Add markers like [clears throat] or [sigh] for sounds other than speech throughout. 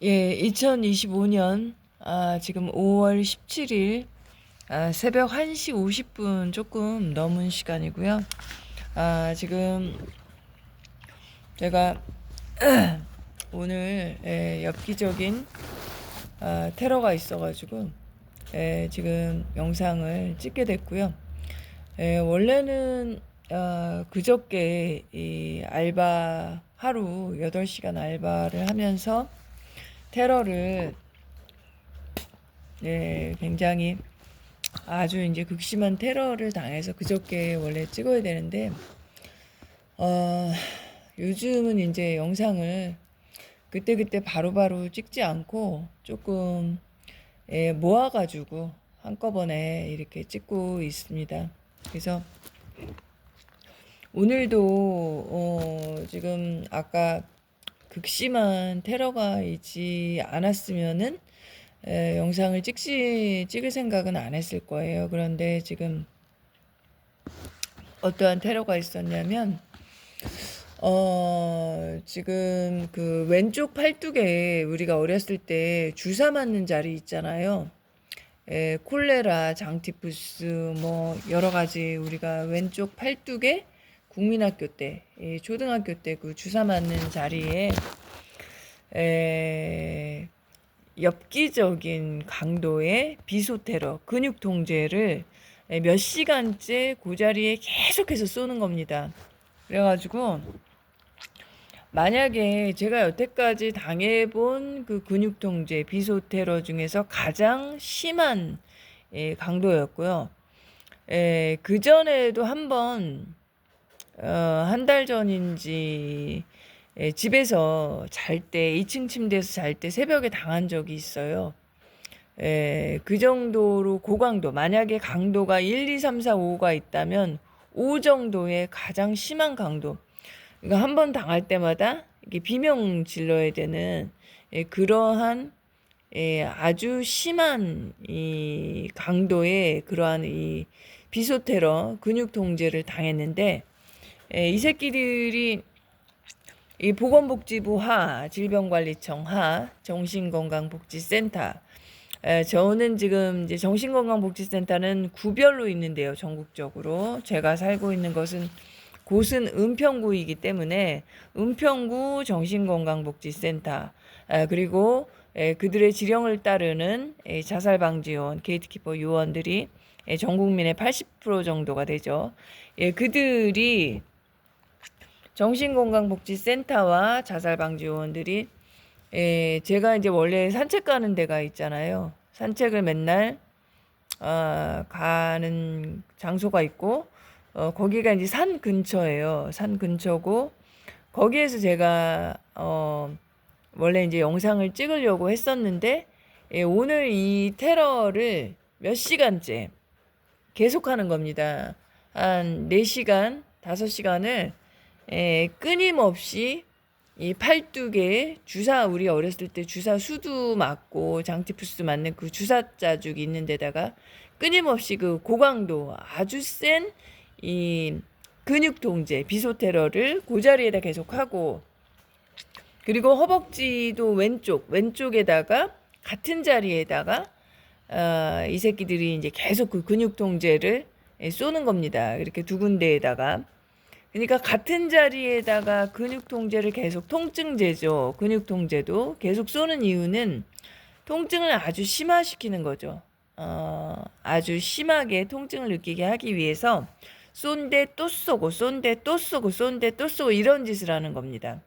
예, 2025년 아, 지금 5월 17일 아, 새벽 1시 50분 조금 넘은 시간이고요. 아, 지금 제가 [clears throat] 오늘 예, 엽기적인 아, 테러가 있어가지고 예, 지금 영상을 찍게 됐고요. 예, 원래는 아, 그저께 이 알바 하루 8시간 알바를 하면서 테러를 네, 굉장히 아주 이제 극심한 테러를 당해서 그저께 원래 찍어야 되는데 어, 요즘은 이제 영상을 그때그때 바로바로 찍지 않고 조금 예, 모아가지고 한꺼번에 이렇게 찍고 있습니다. 그래서 오늘도 어, 지금 아까 극심한 테러가 있지 않았으면은 에, 영상을 찍지 찍을 생각은 안 했을 거예요. 그런데 지금 어떠한 테러가 있었냐면 어 지금 그 왼쪽 팔뚝에 우리가 어렸을 때 주사 맞는 자리 있잖아요. 에, 콜레라, 장티푸스 뭐 여러 가지 우리가 왼쪽 팔뚝에 국민학교 때, 이 초등학교 때 그 주사 맞는 자리에 에, 엽기적인 강도의 비소 테러, 근육 통제를 에, 몇 시간째 그 자리에 계속해서 쏘는 겁니다. 그래가지고 만약에 제가 여태까지 당해본 그 근육 통제, 비소 테러 중에서 가장 심한 예, 강도였고요. 예, 그 전에도 한번 어, 한 달 전인지 예, 집에서 잘 때, 2층 침대에서 잘 때 새벽에 당한 적이 있어요. 예, 그 정도로 고강도, 만약에 강도가 1, 2, 3, 4, 5가 있다면 5 정도의 가장 심한 강도. 그러니까 한 번 당할 때마다 이게 비명 질러야 되는 예, 그러한 예, 아주 심한 이 강도의 그러한 이 비소 테러 근육 통제를 당했는데 예, 이 새끼들이 이 보건복지부 하, 질병관리청 하, 정신건강복지센터. 에, 저는 지금 이제 정신건강복지센터는 구별로 있는데요, 전국적으로. 제가 살고 있는 것은 곳은 은평구이기 때문에 은평구 정신건강복지센터 에, 그리고 에, 그들의 지령을 따르는 에, 자살방지요원, 게이트키퍼 요원들이 에, 전 국민의 80% 정도가 되죠. 예, 그들이 정신건강복지센터와 자살방지요원들이 에, 제가 이제 원래 산책 가는 데가 있잖아요. 산책을 맨날 어, 가는 장소가 있고 어, 거기가 이제 산 근처예요. 산 근처고 거기에서 제가 어, 원래 이제 영상을 찍으려고 했었는데 예, 오늘 이 테러를 몇 시간째 계속하는 겁니다. 한 4시간, 5시간을 에, 끊임없이 이 팔뚝에 주사 우리 어렸을 때 주사 수두 맞고 장티푸스 맞는 그 주사 자죽이 있는 데다가 끊임없이 그 고강도 아주 센 이 근육 통제 비소 테러를 그 자리에다 계속 하고 그리고 허벅지도 왼쪽 왼쪽에다가 같은 자리에다가 어, 이 새끼들이 이제 계속 그 근육 통제를 쏘는 겁니다. 이렇게 두 군데에다가 그러니까 같은 자리에다가 근육 통제를 계속 통증제죠. 근육 통제도 계속 쏘는 이유는 통증을 아주 심화시키는 거죠. 어, 아주 심하게 통증을 느끼게 하기 위해서 쏜데 또 쏘고 쏜데 또 쏘고 쏜데 또 쏘고 이런 짓을 하는 겁니다.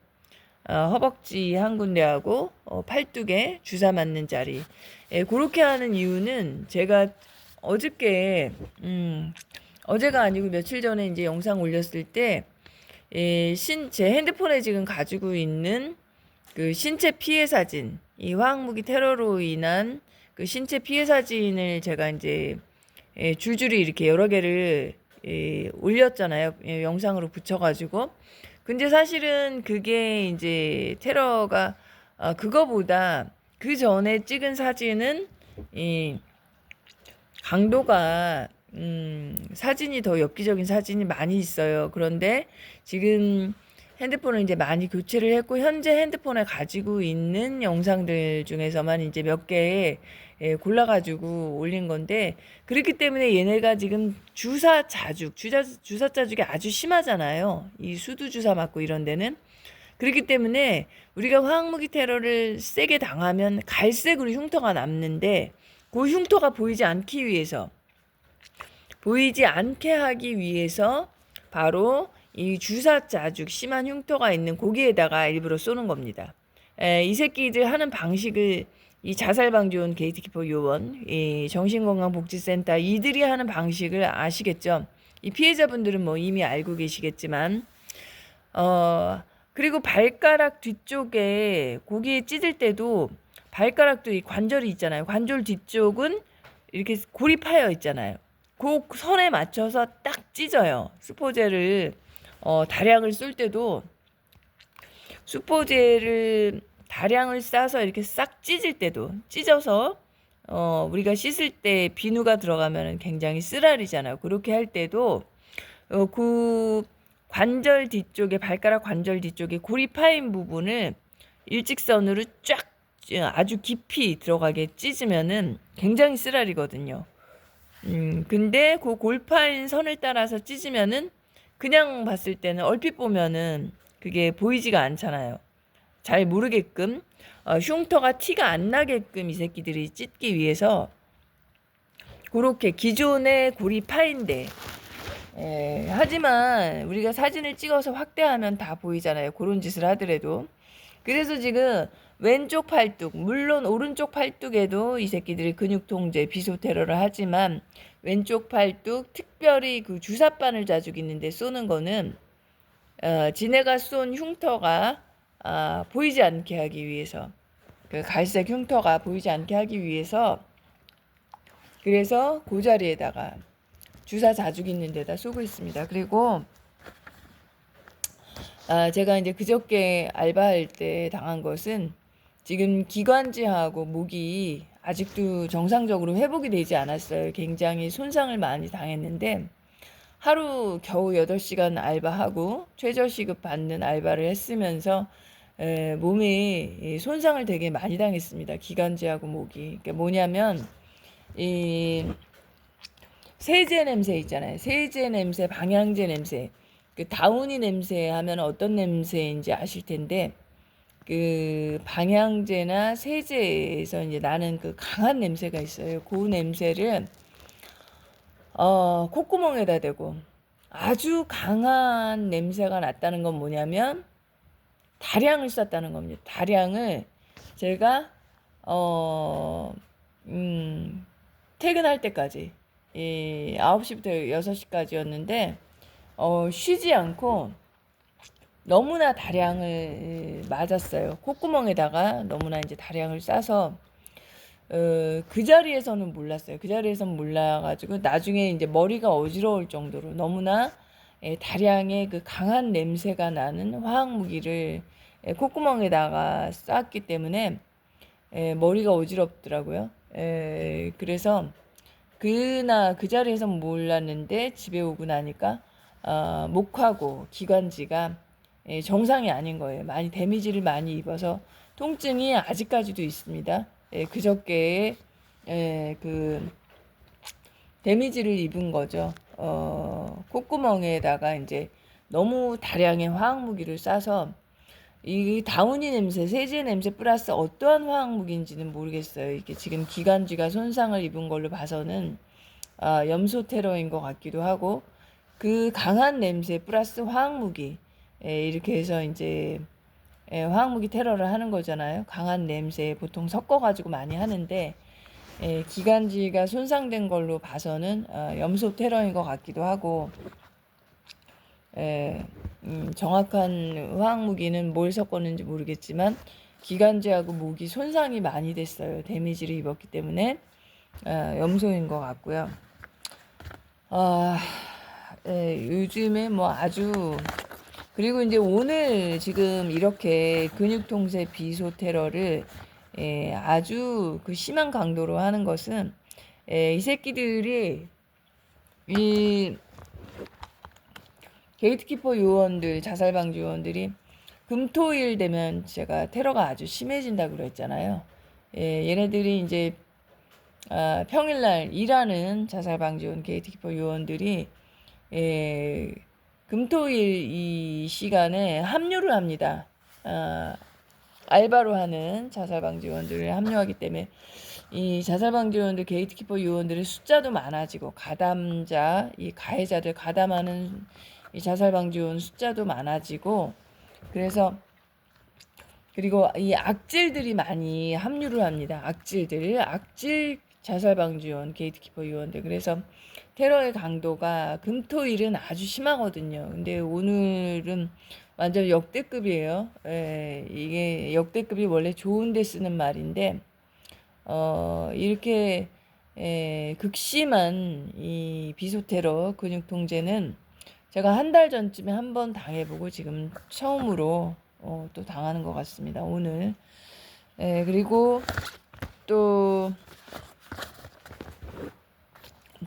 어, 허벅지 한 군데하고 어, 팔뚝에 주사 맞는 자리. 예, 그렇게 하는 이유는 제가 어저께 음, 어제가 아니고 며칠 전에 이제 영상 올렸을 때, 예, 신, 제 핸드폰에 지금 가지고 있는 그 신체 피해 사진, 이 화학무기 테러로 인한 그 신체 피해 사진을 제가 이제 예, 줄줄이 이렇게 여러 개를 예, 올렸잖아요. 예, 영상으로 붙여가지고. 근데 사실은 그게 이제 테러가, 아, 그거보다 그 전에 찍은 사진은 이 강도가 음, 사진이 더 엽기적인 사진이 많이 있어요. 그런데 지금 핸드폰을 이제 많이 교체를 했고 현재 핸드폰에 가지고 있는 영상들 중에서만 이제 몇개 예, 골라 가지고 올린 건데 그렇기 때문에 얘네가 지금 주사 자죽, 주사 주사 자죽이 아주 심하잖아요. 이 수두 주사 맞고 이런 데는 그렇기 때문에 우리가 화학무기 테러를 세게 당하면 갈색으로 흉터가 남는데 그 흉터가 보이지 않기 위해서 보이지 않게 하기 위해서 바로 이 주사 자죽 심한 흉터가 있는 고기에다가 일부러 쏘는 겁니다. 에, 이 새끼들 하는 방식을 이 자살 방지원 게이트키퍼 요원, 이 정신건강복지센터 이들이 하는 방식을 아시겠죠? 이 피해자분들은 뭐 이미 알고 계시겠지만, 어, 그리고 발가락 뒤쪽에 고기에 찢을 때도 발가락도 이 관절이 있잖아요. 관절 뒤쪽은 이렇게 파여 있잖아요. 그 선에 맞춰서 딱 찢어요. 수포제를 어, 다량을 쏠 때도 수포제를 다량을 싸서 이렇게 싹 찢을 때도 찢어서 어, 우리가 씻을 때 비누가 들어가면 굉장히 쓰라리잖아요. 그렇게 할 때도 어, 그 관절 뒤쪽에 발가락 관절 뒤쪽에 골이 파인 부분을 일직선으로 쫙 아주 깊이 들어가게 찢으면은 굉장히 쓰라리거든요. 음, 근데 그 골파인 선을 따라서 찢으면은 그냥 봤을 때는 얼핏 보면은 그게 보이지가 않잖아요. 잘 모르게끔 어, 흉터가 티가 안 나게끔 이 새끼들이 찢기 위해서 그렇게 기존의 골이 파인데 에, 하지만 우리가 사진을 찍어서 확대하면 다 보이잖아요. 그런 짓을 하더라도 그래서 지금 왼쪽 팔뚝, 물론 오른쪽 팔뚝에도 이 새끼들이 근육 통제, 비소 테러를 하지만 왼쪽 팔뚝, 특별히 그 주사바늘 자죽 있는데 쏘는 거는 어, 지네가 쏜 흉터가 아, 보이지 않게 하기 위해서 그 갈색 흉터가 보이지 않게 하기 위해서 그래서 그 자리에다가 주사 자죽 있는 데다 쏘고 있습니다. 그리고 아, 제가 이제 그저께 알바할 때 당한 것은 지금 기관지하고 목이 아직도 정상적으로 회복이 되지 않았어요. 굉장히 손상을 많이 당했는데 하루 겨우 8시간 알바하고 최저 시급 받는 알바를 했으면서 에, 몸에 손상을 되게 많이 당했습니다. 기관지하고 목이. 그러니까 뭐냐면 이 세제 냄새 있잖아요. 세제 냄새, 방향제 냄새. 그 다운이 냄새 하면 어떤 냄새인지 아실 텐데 그 방향제나 세제에서 이제 나는 그 강한 냄새가 있어요. 그 냄새를 어, 콧구멍에다 대고 아주 강한 냄새가 났다는 건 뭐냐면 다량을 쐈다는 겁니다. 다량을 제가 어, 음, 퇴근할 때까지 이 9시부터 6시까지였는데 어, 쉬지 않고 너무나 다량을 맞았어요. 콧구멍에다가 너무나 이제 다량을 싸서 어, 그 자리에서는 몰랐어요. 그 자리에서는 몰라가지고 나중에 이제 머리가 어지러울 정도로 너무나 예, 다량의 그 강한 냄새가 나는 화학 무기를 예, 콧구멍에다가 쌌기 때문에 예, 머리가 어지럽더라고요. 예, 그래서 그나 그 자리에서 몰랐는데 집에 오고 나니까 어, 목하고 기관지가 예, 정상이 아닌 거예요. 많이 데미지를 많이 입어서 통증이 아직까지도 있습니다. 예, 그저께 예, 그 데미지를 입은 거죠. 어, 콧구멍에다가 이제 너무 다량의 화학 무기를 싸서 이 다운이 냄새, 세제 냄새 플러스 어떠한 화학 무기인지는 모르겠어요. 이게 지금 기관지가 손상을 입은 걸로 봐서는 아, 염소 테러인 것 같기도 하고 그 강한 냄새 플러스 화학 무기 예, 이렇게 해서 이제 예, 화학무기 테러를 하는 거잖아요. 강한 냄새 보통 섞어가지고 많이 하는데 예, 기관지가 손상된 걸로 봐서는 어, 염소 테러인 것 같기도 하고 예, 음, 정확한 화학무기는 뭘 섞었는지 모르겠지만 기관지하고 목이 손상이 많이 됐어요. 데미지를 입었기 때문에 어, 염소인 것 같고요. 아, 예, 요즘에 뭐 아주 그리고 이제 오늘 지금 이렇게 근육통새 비소 테러를 예, 아주 그 심한 강도로 하는 것은 예, 이 새끼들이 이 게이트키퍼 요원들, 자살 방지 요원들이 금토일 되면 제가 테러가 아주 심해진다고 그랬잖아요. 예, 얘네들이 이제 아, 평일날 일하는 자살 방지 요원, 게이트키퍼 요원들이 예, 금토일 이 시간에 합류를 합니다. 아, 알바로 하는 자살 방지 요원들을 합류하기 때문에 이 자살 방지 요원들, 게이트키퍼 요원들의 숫자도 많아지고 가담자, 이 가해자들 가담하는 이 자살 방지 요원 숫자도 많아지고 그래서 그리고 이 악질들이 많이 합류를 합니다. 악질들, 악질 자살 방지 요원, 게이트키퍼 요원들. 그래서 테러의 강도가 금토일은 아주 심하거든요. 근데 오늘은 완전 역대급이에요. 예, 이게 역대급이 원래 좋은데 쓰는 말인데 어, 이렇게 에, 극심한 이 비소 테러 근육 통제는 제가 한 달 전쯤에 한 번 당해보고 지금 처음으로 어, 또 당하는 것 같습니다. 오늘. 에, 그리고 또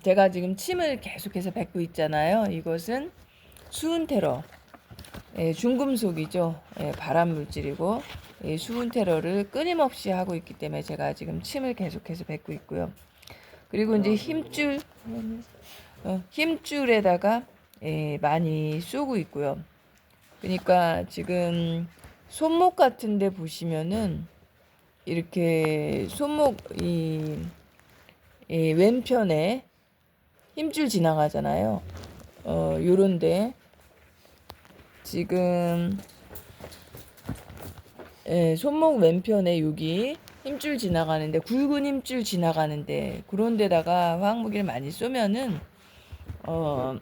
제가 지금 침을 계속해서 뱉고 있잖아요. 이것은 수은 테러. 예, 중금속이죠. 예, 발암 물질이고 예, 수은 테러를 끊임없이 하고 있기 때문에 제가 지금 침을 계속해서 뱉고 있고요. 그리고 이제 힘줄 어, 힘줄에다가 예, 많이 쏘고 있고요. 그러니까 지금 손목 같은데 보시면은 이렇게 손목 이, 이 왼편에 힘줄 지나가잖아요. 어, 요런데 지금 예, 손목 왼편에 여기 힘줄 지나가는데 굵은 힘줄 지나가는데 그런 데다가 화학무기를 많이 쏘면은 어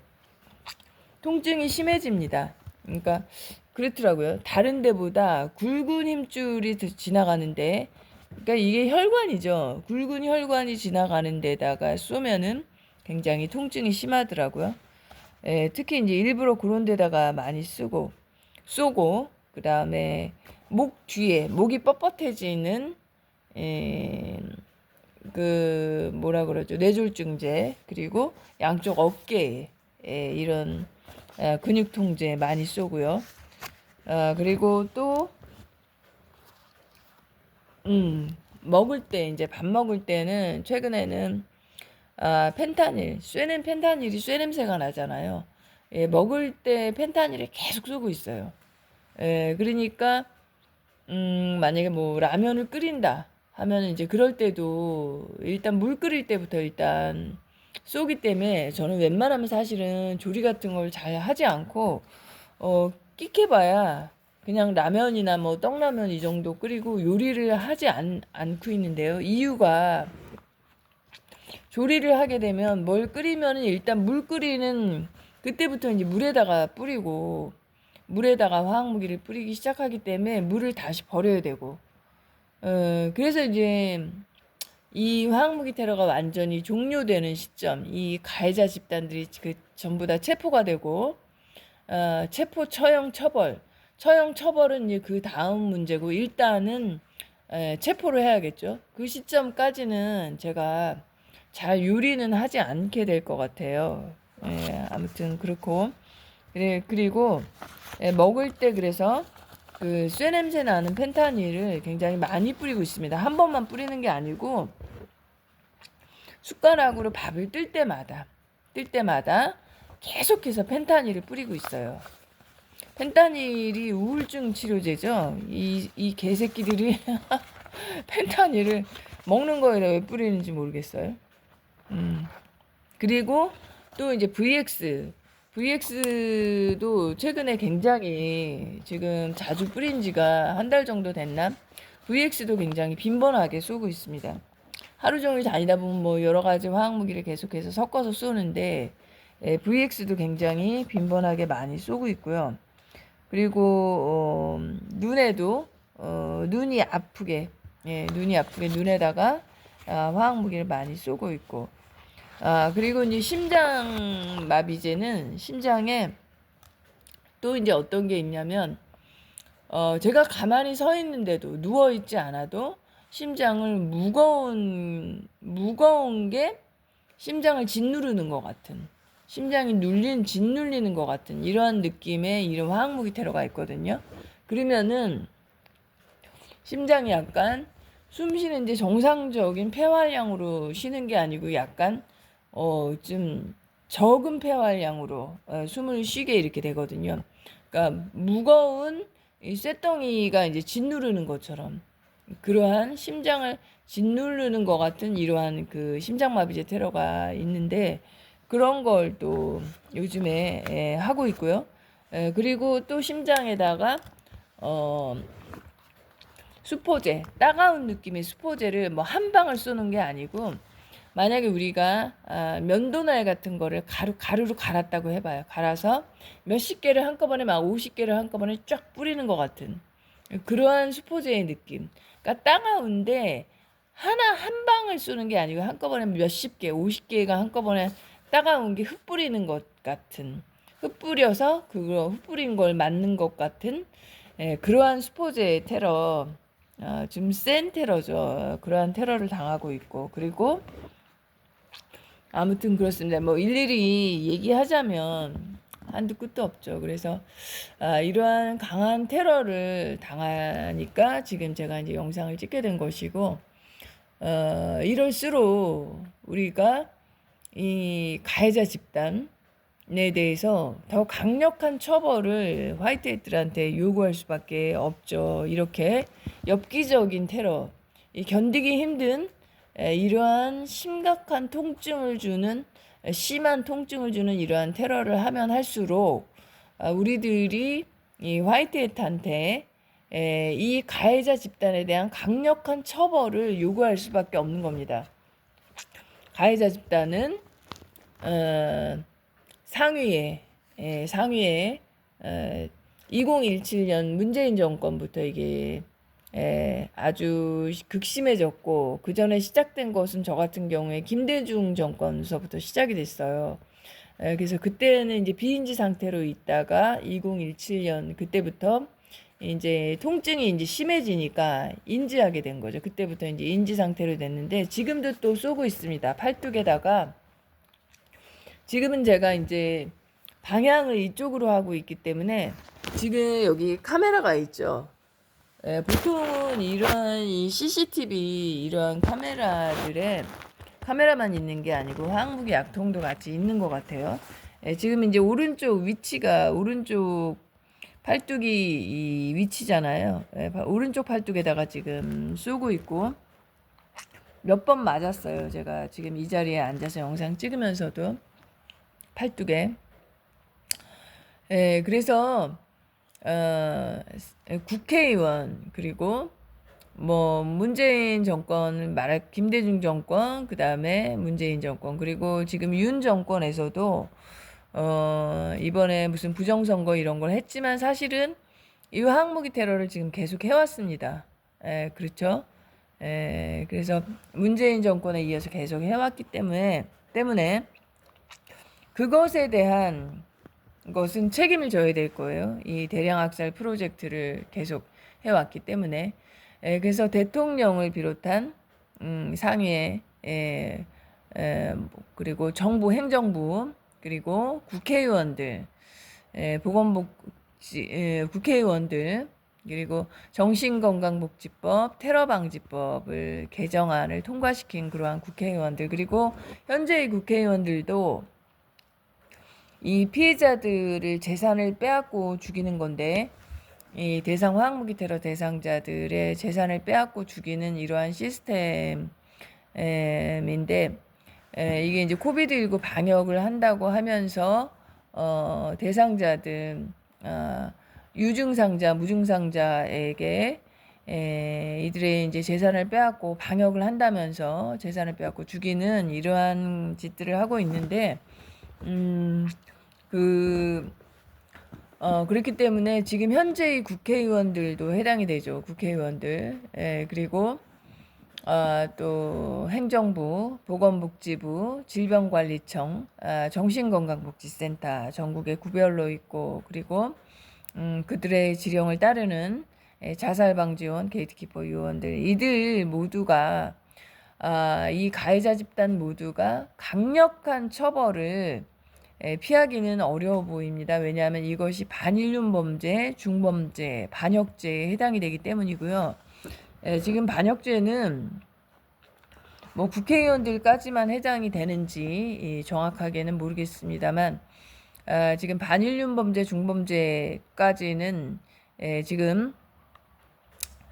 통증이 심해집니다. 그러니까 그렇더라고요. 다른 데보다 굵은 힘줄이 더 지나가는데 그러니까 이게 혈관이죠. 굵은 혈관이 지나가는 데다가 쏘면은 굉장히 통증이 심하더라고요. 예, 특히 이제 일부러 그런 데다가 많이 쓰고 쏘고 그 다음에 목 뒤에 목이 뻣뻣해지는 예, 그 뭐라 그러죠 뇌졸중제 그리고 양쪽 어깨에 예, 이런 아, 근육 통제 많이 쏘고요. 아, 그리고 또 음, 먹을 때 이제 밥 먹을 때는 최근에는 아, 펜타닐, 쇠는 펜타닐이 쇠 냄새가 나잖아요. 예, 먹을 때 펜타닐을 계속 쏘고 있어요. 예, 그러니까 음, 만약에 뭐 라면을 끓인다 하면 이제 그럴 때도 일단 물 끓일 때부터 일단 쏘기 때문에 저는 웬만하면 사실은 조리 같은 걸 잘 하지 않고 어, 끽해봐야 그냥 라면이나 뭐 떡라면 이 정도 끓이고 요리를 하지 않, 않고 있는데요. 이유가 조리를 하게 되면 뭘 끓이면은 일단 물 끓이는 그때부터 이제 물에다가 뿌리고 물에다가 화학무기를 뿌리기 시작하기 때문에 물을 다시 버려야 되고. 어, 그래서 이제 이 화학무기 테러가 완전히 종료되는 시점 이 가해자 집단들이 그 전부 다 체포가 되고 어, 체포 처형 처벌. 처형 처벌은 이제 그 다음 문제고 일단은 에, 체포를 해야겠죠. 그 시점까지는 제가 잘 요리는 하지 않게 될 것 같아요. 예, 아무튼 그렇고 그래 그리고 예, 먹을 때 그래서 그 쇠 냄새 나는 펜타닐을 굉장히 많이 뿌리고 있습니다. 한 번만 뿌리는 게 아니고 숟가락으로 밥을 뜰 때마다 뜰 때마다 계속해서 펜타닐을 뿌리고 있어요. 펜타닐이 우울증 치료제죠. 이, 이 개새끼들이 [laughs] 펜타닐을 먹는 거에다 왜 뿌리는지 모르겠어요. 음. 그리고 또 이제 VX. VX도 최근에 굉장히 지금 자주 뿌린 지가 한 달 정도 됐나? VX도 굉장히 빈번하게 쏘고 있습니다. 하루 종일 다니다 보면 뭐 여러 가지 화학 무기를 계속해서 섞어서 쏘는데 예, VX도 굉장히 빈번하게 많이 쏘고 있고요. 그리고 어, 눈에도 어, 눈이 아프게 예, 눈이 아프게 눈에다가 아, 화학 무기를 많이 쏘고 있고 아 그리고 이제 심장 마비제는 심장에 또 이제 어떤 게 있냐면 어 제가 가만히 서 있는데도 누워 있지 않아도 심장을 무거운 무거운 게 심장을 짓누르는 것 같은 심장이 눌린 짓눌리는 것 같은 이러한 느낌의 이런 화학무기 테러가 있거든요. 그러면은 심장이 약간 숨 쉬는 데 정상적인 폐활량으로 쉬는 게 아니고 약간 어 좀 적은 폐활량으로 어, 숨을 쉬게 이렇게 되거든요. 그러니까 무거운 이 쇳덩이가 이제 짓누르는 것처럼 그러한 심장을 짓누르는 것 같은 이러한 그 심장마비제 테러가 있는데 그런 걸 또 요즘에 예, 하고 있고요. 예, 그리고 또 심장에다가 어 수포제 따가운 느낌의 수포제를 뭐 한 방을 쏘는 게 아니고 만약에 우리가 아, 면도날 같은 거를 가루 가루로 갈았다고 해봐요. 갈아서 몇십 개를 한꺼번에 막 50개를 한꺼번에 쫙 뿌리는 것 같은 그러한 수포제의 느낌. 그러니까 따가운데 하나 한 방을 쏘는 게 아니고 한꺼번에 몇십 개, 50개가 한꺼번에 따가운 게흙 뿌리는 것 같은 흙 뿌려서 그거 흙 뿌린 걸 맞는 것 같은 예, 그러한 수포제의 테러 어, 좀 센 테러죠. 그러한 테러를 당하고 있고 그리고 아무튼 그렇습니다. 뭐 일일이 얘기하자면 한두 끝도 없죠. 그래서 아, 이러한 강한 테러를 당하니까 지금 제가 이제 영상을 찍게 된 것이고 어, 이럴수록 우리가 이 가해자 집단에 대해서 더 강력한 처벌을 화이트헤드들한테 요구할 수밖에 없죠. 이렇게 엽기적인 테러, 이 견디기 힘든 에, 이러한 심각한 통증을 주는 에, 심한 통증을 주는 이러한 테러를 하면 할수록 아, 우리들이 이 화이트헤드한테 에, 이 가해자 집단에 대한 강력한 처벌을 요구할 수밖에 없는 겁니다. 가해자 집단은 어, 상위에 에, 상위에 어, 2017년 문재인 정권부터 이게 에, 아주 극심해졌고 그 전에 시작된 것은 저 같은 경우에 김대중 정권서부터 시작이 됐어요. 에, 그래서 그때는 이제 비인지 상태로 있다가 2017년 그때부터 이제 통증이 이제 심해지니까 인지하게 된 거죠. 그때부터 이제 인지 상태로 됐는데 지금도 또 쏘고 있습니다. 팔뚝에다가 지금은 제가 이제 방향을 이쪽으로 하고 있기 때문에 지금 여기 카메라가 있죠. 예, 보통은 이런 이 CCTV 이런 카메라들에 카메라만 있는 게 아니고 항무기 약통도 같이 있는 것 같아요. 예, 지금 이제 오른쪽 위치가 오른쪽 팔뚝이 이 위치잖아요. 예, 바- 오른쪽 팔뚝에다가 지금 쏘고 있고 몇 번 맞았어요. 제가 지금 이 자리에 앉아서 영상 찍으면서도 팔뚝에. 예, 그래서 어, 국회의원 그리고 뭐 문재인 정권 말할 김대중 정권 그다음에 문재인 정권 그리고 지금 윤 정권에서도 어 이번에 무슨 부정선거 이런 걸 했지만 사실은 이 항목이 테러를 지금 계속 해왔습니다. 에, 그렇죠? 에, 그래서 문재인 정권에 이어서 계속 해왔기 때문에 때문에 그것에 대한 것은 책임을 져야 될 거예요. 이 대량 학살 프로젝트를 계속 해왔기 때문에 에, 그래서 대통령을 비롯한 음, 상위에 에, 에, 뭐, 그리고 정부 행정부 그리고 국회의원들 에, 보건복지 에, 국회의원들 그리고 정신건강복지법, 테러방지법을 개정안을 통과시킨 그러한 국회의원들 그리고 현재의 국회의원들도 이 피해자들을 재산을 빼앗고 죽이는 건데 이 대상 화학무기 테러 대상자들의 재산을 빼앗고 죽이는 이러한 시스템인데 에, 이게 이제 코비드19 방역을 한다고 하면서 어, 대상자들 어, 유증상자, 무증상자에게 에, 이들의 이제 재산을 빼앗고 방역을 한다면서 재산을 빼앗고 죽이는 이러한 짓들을 하고 있는데 음, 그, 어, 그렇기 때문에 지금 현재의 국회의원들도 해당이 되죠. 국회의원들. 예, 그리고, 아, 또 행정부, 보건복지부, 질병관리청, 아, 정신건강복지센터 전국에 구별로 있고, 그리고, 음, 그들의 지령을 따르는 예, 자살방지원, 게이트키퍼 요원들, 이들 모두가, 아, 이 가해자 집단 모두가 강력한 처벌을 에, 피하기는 어려워 보입니다. 왜냐하면 이것이 반인륜 범죄, 중범죄, 반역죄에 해당이 되기 때문이고요. 에, 지금 반역죄는 뭐 국회의원들까지만 해당이 되는지 이, 정확하게는 모르겠습니다만 아, 지금 반인륜 범죄, 중범죄까지는 에, 지금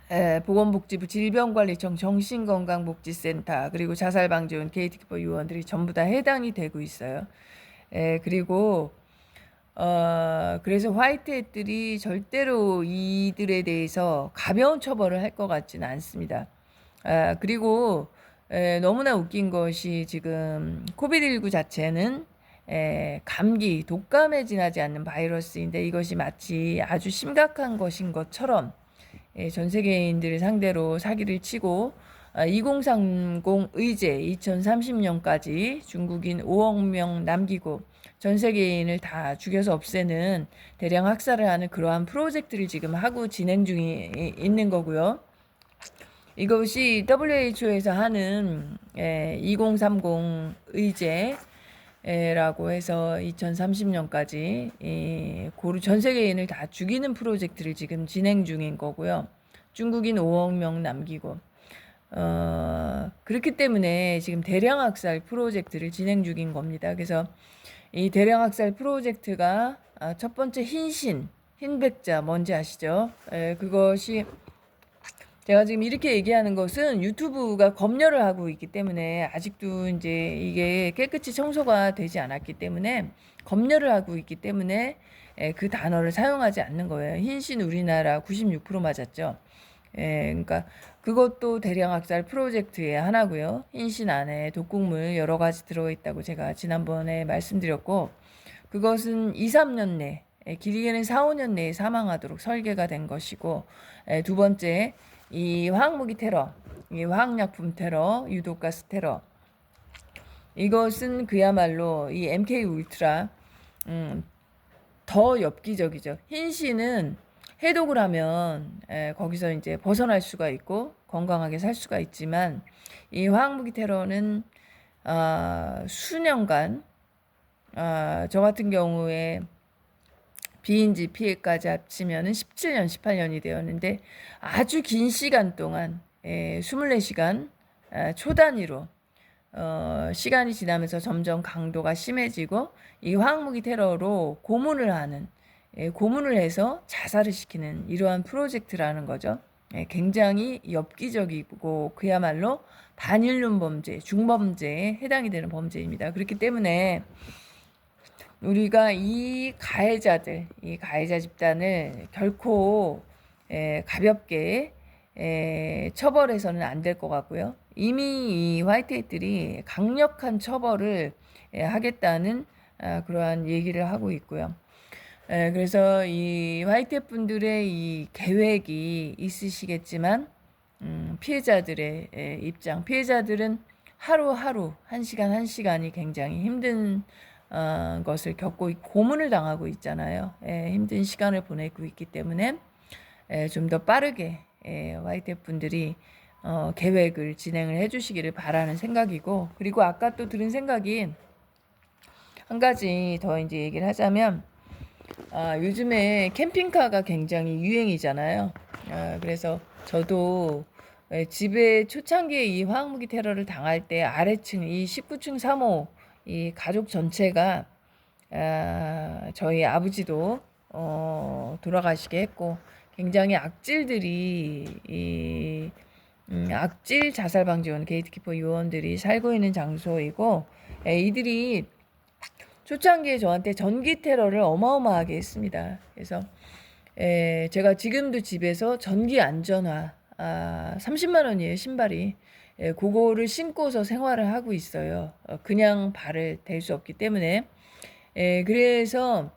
에, 보건복지부 질병관리청 정신건강복지센터 그리고 자살방지원 게이트키퍼 요원들이 전부 다 해당이 되고 있어요. 에, 그리고 어, 그래서 화이트햇들이 절대로 이들에 대해서 가벼운 처벌을 할 것 같지는 않습니다. 아, 그리고 에, 너무나 웃긴 것이 지금 코비드19 자체는 에, 감기, 독감에 지나지 않는 바이러스인데 이것이 마치 아주 심각한 것인 것처럼 예, 전 세계인들을 상대로 사기를 치고 아, 2030 의제 2030년까지 중국인 5억 명 남기고 전 세계인을 다 죽여서 없애는 대량 학살을 하는 그러한 프로젝트를 지금 하고 진행 중에 있는 거고요. 이것이 WHO에서 하는 예, 2030 의제 라고 해서 2030년까지 이 고루 전 세계인을 다 죽이는 프로젝트를 지금 진행 중인 거고요. 중국인 5억 명 남기고 어, 그렇기 때문에 지금 대량 학살 프로젝트를 진행 중인 겁니다. 그래서 이 대량 학살 프로젝트가 아, 첫 번째 흰신 흰백자 뭔지 아시죠? 에, 그것이 제가 지금 이렇게 얘기하는 것은 유튜브가 검열을 하고 있기 때문에 아직도 이제 이게 깨끗이 청소가 되지 않았기 때문에 검열을 하고 있기 때문에 예, 그 단어를 사용하지 않는 거예요. 흰신 우리나라 96% 맞았죠. 예, 그러니까 그것도 대량 학살 프로젝트의 하나고요. 흰신 안에 독극물 여러 가지 들어있다고 제가 지난번에 말씀드렸고 그것은 2, 3년 내 예, 길게는 4, 5년 내에 사망하도록 설계가 된 것이고 예, 두 번째 이 화학무기 테러, 이 화학약품 테러, 유독가스 테러 이것은 그야말로 이 MK 울트라 음, 더 엽기적이죠. 흰신은 해독을 하면 에, 거기서 이제 벗어날 수가 있고 건강하게 살 수가 있지만 이 화학무기 테러는 아, 수년간 아, 저 같은 경우에 비인지 피해까지 합치면은 17년, 18년이 되었는데 아주 긴 시간 동안 예, 24시간 아, 초단위로 어, 시간이 지나면서 점점 강도가 심해지고 이 화학무기 테러로 고문을 하는 예, 고문을 해서 자살을 시키는 이러한 프로젝트라는 거죠. 예, 굉장히 엽기적이고 그야말로 반일륜 범죄, 중범죄에 해당이 되는 범죄입니다. 그렇기 때문에 우리가 이 가해자들, 이 가해자 집단을 결코 에, 가볍게 에, 처벌해서는 안 될 것 같고요. 이미 이 화이트헤드들이 강력한 처벌을 에, 하겠다는 아, 그러한 얘기를 하고 있고요. 에, 그래서 이 화이트 분들의 이 계획이 있으시겠지만 음, 피해자들의 에, 입장, 피해자들은 하루하루 한 시간 한 시간이 굉장히 힘든 어, 것을 겪고 고문을 당하고 있잖아요. 예, 힘든 시간을 보내고 있기 때문에 예, 좀 더 빠르게 예, YTF 분들이 어, 계획을 진행을 해주시기를 바라는 생각이고 그리고 아까 또 들은 생각이 한 가지 더 이제 얘기를 하자면 아, 요즘에 캠핑카가 굉장히 유행이잖아요. 아, 그래서 저도 예, 집에 초창기에 이 화학무기 테러를 당할 때 아래층 이 19층 3호 이 가족 전체가 아, 저희 아버지도 어, 돌아가시게 했고 굉장히 악질들이 이 음, 악질 자살 방지원 게이트키퍼 요원들이 살고 있는 장소이고 에, 이들이 초창기에 저한테 전기 테러를 어마어마하게 했습니다. 그래서 에, 제가 지금도 집에서 전기 안전화 아, 30만 원이에요 신발이 예, 그거를 신고서 생활을 하고 있어요. 어, 그냥 발을 댈 수 없기 때문에. 예, 그래서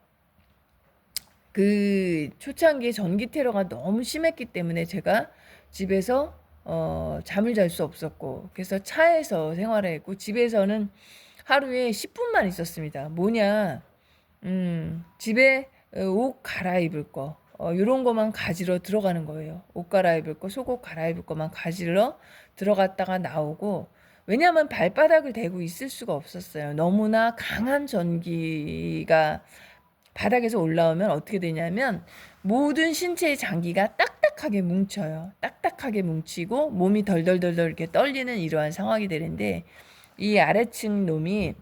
그 초창기에 전기 테러가 너무 심했기 때문에 제가 집에서 어, 잠을 잘 수 없었고 그래서 차에서 생활을 했고 집에서는 하루에 10분만 있었습니다. 뭐냐? 음, 집에 어, 옷 갈아입을 거, 어, 이런 것만 가지러 들어가는 거예요. 옷 갈아입을 거, 속옷 갈아입을 것만 가지러 들어갔다가 나오고 왜냐하면 발바닥을 대고 있을 수가 없었어요. 너무나 강한 전기가 바닥에서 올라오면 어떻게 되냐면 모든 신체의 장기가 딱딱하게 뭉쳐요. 딱딱하게 뭉치고 몸이 덜덜덜덜 이렇게 떨리는 이러한 상황이 되는데 이 아래층 놈이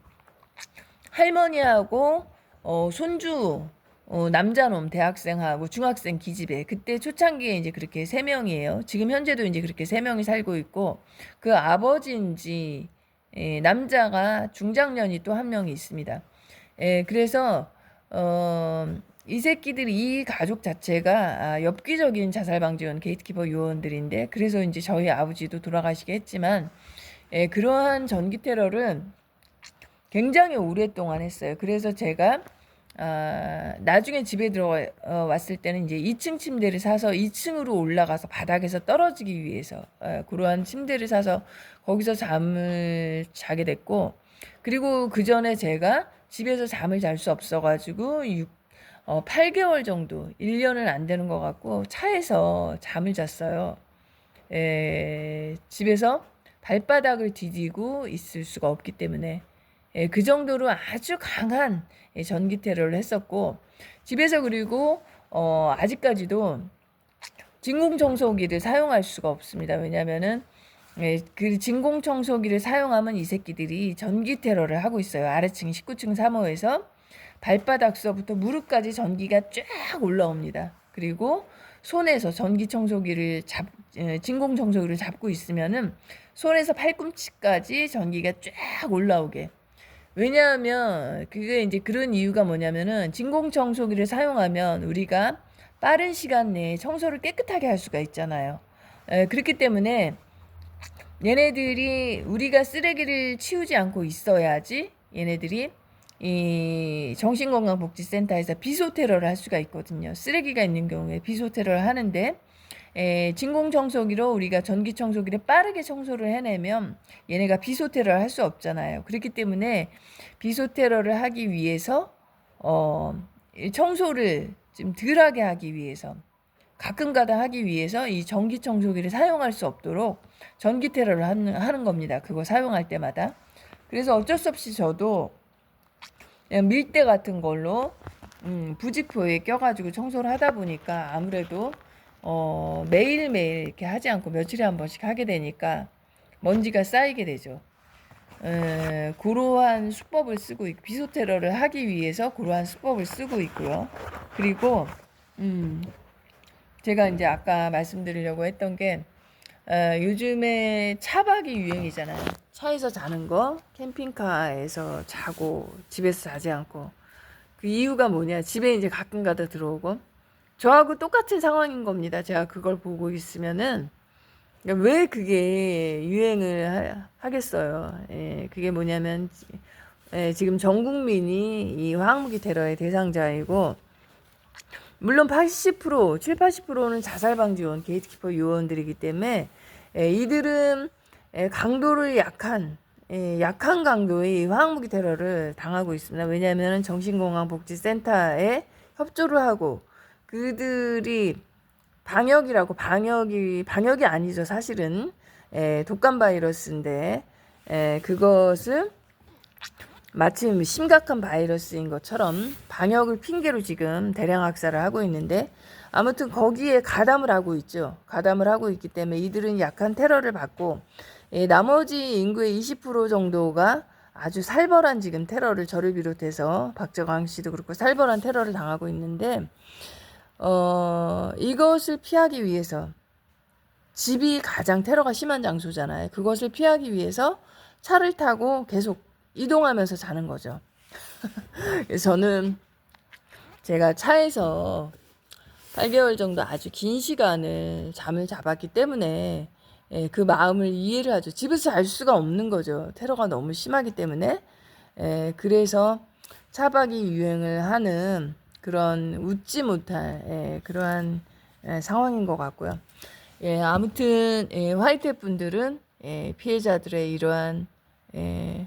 할머니하고 어, 손주 어, 남자놈 대학생하고 중학생 기집애 그때 초창기에 이제 그렇게 세 명이에요. 지금 현재도 이제 그렇게 세 명이 살고 있고 그 아버지인지 예, 남자가 중장년이 또 한 명이 있습니다. 예, 그래서 어, 이 새끼들이 이 가족 자체가 아, 엽기적인 자살 방지원 게이트키퍼 요원들인데 그래서 이제 저희 아버지도 돌아가시게 했지만 예, 그러한 전기 테러를 굉장히 오랫동안 했어요. 그래서 제가 아, 나중에 집에 들어왔을 때는 이제 2층 침대를 사서 2층으로 올라가서 바닥에서 떨어지기 위해서 어, 그러한 침대를 사서 거기서 잠을 자게 됐고 그리고 그 전에 제가 집에서 잠을 잘 수 없어가지고 6, 어, 8개월 정도 1년은 안 되는 것 같고 차에서 잠을 잤어요. 에, 집에서 발바닥을 디디고 있을 수가 없기 때문에 예, 그 정도로 아주 강한 예, 전기 테러를 했었고 집에서 그리고 어, 아직까지도 진공 청소기를 사용할 수가 없습니다. 왜냐하면은 예, 그 진공 청소기를 사용하면 이 새끼들이 전기 테러를 하고 있어요. 아래층 19층 3호에서 발바닥서부터 무릎까지 전기가 쫙 올라옵니다. 그리고 손에서 전기 청소기를 잡 예, 진공 청소기를 잡고 있으면은 손에서 팔꿈치까지 전기가 쫙 올라오게 왜냐하면 그게 이제 그런 이유가 뭐냐면은 진공 청소기를 사용하면 우리가 빠른 시간 내에 청소를 깨끗하게 할 수가 있잖아요. 에, 그렇기 때문에 얘네들이 우리가 쓰레기를 치우지 않고 있어야지 얘네들이 이 정신건강복지센터에서 비소테러를 할 수가 있거든요. 쓰레기가 있는 경우에 비소테러를 하는데 에, 진공청소기로 우리가 전기청소기를 빠르게 청소를 해내면 얘네가 비소테러를 할 수 없잖아요. 그렇기 때문에 비소테러를 하기 위해서 어, 청소를 좀 덜하게 하기 위해서 가끔가다 하기 위해서 이 전기청소기를 사용할 수 없도록 전기 테러를 하는, 하는 겁니다. 그거 사용할 때마다. 그래서 어쩔 수 없이 저도 밀대 같은 걸로 음, 부직포에 껴가지고 청소를 하다 보니까 아무래도 어, 매일매일 이렇게 하지 않고 며칠에 한 번씩 하게 되니까 먼지가 쌓이게 되죠. 에, 그러한 수법을 쓰고 있, 비소테러를 하기 위해서 그러한 수법을 쓰고 있고요. 그리고 음, 제가 이제 아까 말씀드리려고 했던 게 어, 요즘에 차박이 유행이잖아요. 차에서 자는 거, 캠핑카에서 자고 집에서 자지 않고 그 이유가 뭐냐? 집에 이제 가끔 가다 들어오고 저하고 똑같은 상황인 겁니다. 제가 그걸 보고 있으면은 왜 그게 유행을 하, 겠어요 예, 그게 뭐냐면 예, 지금 전 국민이 이 화학무기 테러의 대상자이고 물론 80% 7, 80%는 자살 방지 요원 게이트키퍼 요원들이기 때문에 예, 이들은 예, 강도를 약한 예, 약한 강도의 화학무기 테러를 당하고 있습니다. 왜냐하면 정신건강복지센터에 협조를 하고 그들이 방역이라고 방역이 방역이 아니죠 사실은 에, 독감 바이러스인데 에, 그것을 마침 심각한 바이러스인 것처럼 방역을 핑계로 지금 대량 학살을 하고 있는데 아무튼 거기에 가담을 하고 있죠. 가담을 하고 있기 때문에 이들은 약한 테러를 받고 예, 나머지 인구의 20% 정도가 아주 살벌한 지금 테러를 저를 비롯해서 박정광 씨도 그렇고 살벌한 테러를 당하고 있는데 어, 이것을 피하기 위해서 집이 가장 테러가 심한 장소잖아요. 그것을 피하기 위해서 차를 타고 계속 이동하면서 자는 거죠. [laughs] 저는 제가 차에서 8개월 정도 아주 긴 시간을 잠을 잡았기 때문에 예, 그 마음을 이해를 하죠. 집에서 잘 수가 없는 거죠. 테러가 너무 심하기 때문에. 예, 그래서 차박이 유행을 하는 그런 웃지 못할 예, 그러한 예, 상황인 것 같고요. 예, 아무튼 예, 화이트 분들은 예, 피해자들의 이러한 예,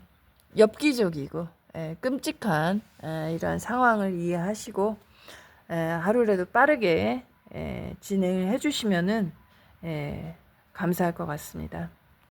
엽기적이고 예, 끔찍한 예, 이러한 상황을 이해하시고 예, 하루라도 빠르게 예, 진행을 해주시면은 예, 감사할 것 같습니다.